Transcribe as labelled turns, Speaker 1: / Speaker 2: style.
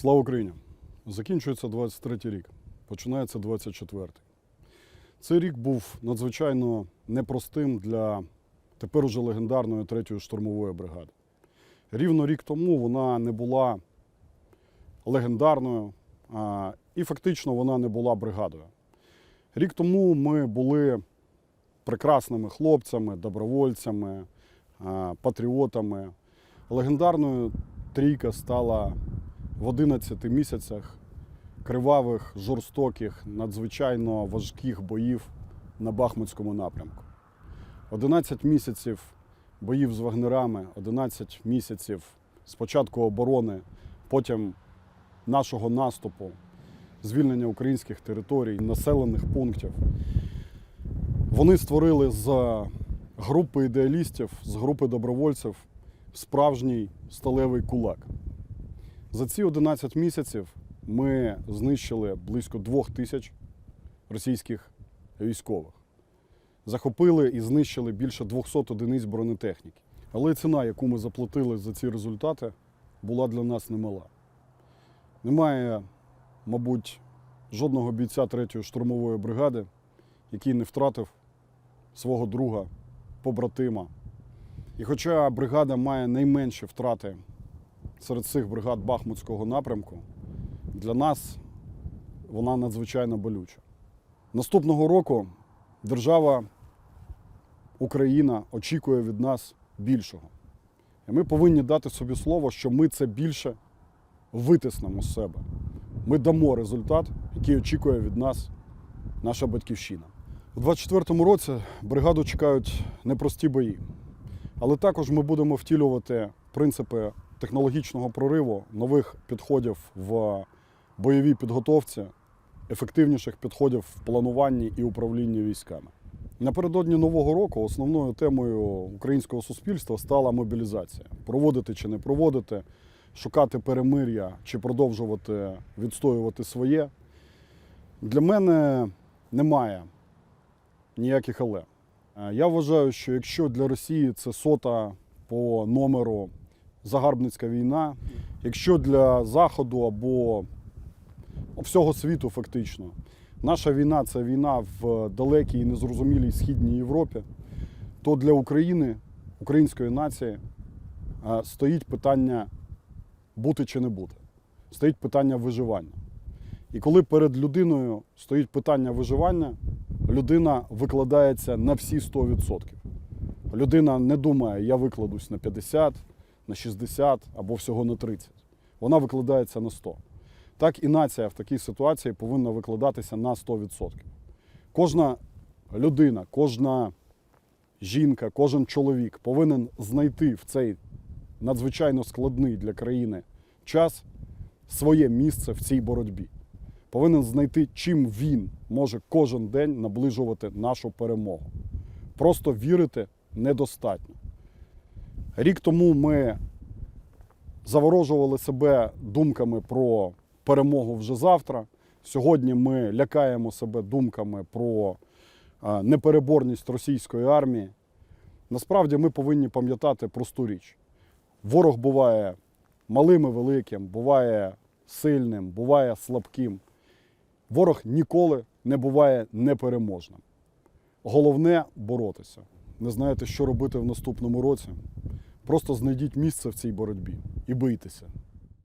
Speaker 1: Слава Україні! Закінчується 23-й рік, починається 24-й. Цей рік був надзвичайно непростим для тепер уже легендарної 3-ї штурмової бригади. Рівно рік тому вона не була легендарною а, і фактично вона не була бригадою. Рік тому ми були прекрасними хлопцями, добровольцями, а, патріотами. Легендарною трійка стала в 11 місяцях кривавих, жорстоких, надзвичайно важких боїв на Бахмутському напрямку. 11 місяців боїв з вагнерами, 11 місяців спочатку оборони, потім нашого наступу, звільнення українських територій, населених пунктів. Вони створили з групи ідеалістів, з групи добровольців справжній сталевий кулак. За ці 11 місяців ми знищили близько двох тисяч російських військових. Захопили і знищили більше 200 одиниць бронетехніки. Але ціна, яку ми заплатили за ці результати, була для нас немала. Немає, мабуть, жодного бійця 3-ї штурмової бригади, який не втратив свого друга, побратима. І хоча бригада має найменші втрати серед цих бригад Бахмутського напрямку, для нас вона надзвичайно болюча. Наступного року держава Україна очікує від нас більшого. І ми повинні дати собі слово, що ми це більше витиснемо з себе. Ми дамо результат, який очікує від нас наша батьківщина. У 2024 році бригаду чекають непрості бої. Але також ми будемо втілювати принципи технологічного прориву, нових підходів в бойовій підготовці, ефективніших підходів в плануванні і управлінні військами. Напередодні нового року основною темою українського суспільства стала мобілізація: проводити чи не проводити, шукати перемир'я чи продовжувати відстоювати своє. Для мене немає ніяких але. Е, Я вважаю, що якщо для Росії це сота по номеру загарбницька війна, якщо для Заходу або всього світу фактично наша війна це війна в далекій і незрозумілій східній Європі, то для України, української нації, е, стоїть питання бути чи не бути. Стоїть питання виживання. І коли перед людиною стоїть питання виживання, людина викладається на всі 100%. Людина не думає, я викладусь на 50, на 60 або всього на 30. Вона викладається на 100. Так і нація в такій ситуації повинна викладатися на 100%. Кожна людина, кожна жінка, кожен чоловік повинен знайти в цей надзвичайно складний для країни час своє місце в цій боротьбі повинен знайти, чим він може кожен день наближувати нашу перемогу. Просто вірити недостатньо. Рік тому ми заворожували себе думками про перемогу вже завтра. Сьогодні ми лякаємо себе думками про е, непереборність російської армії. Насправді ми повинні пам'ятати просту річ: ворог буває малим і великим, буває сильним, буває слабким. Ворог ніколи не буває непереможним. Головне боротися. Не знаєте, що робити в наступному році. Просто знайдіть місце в цій боротьбі і бийтеся.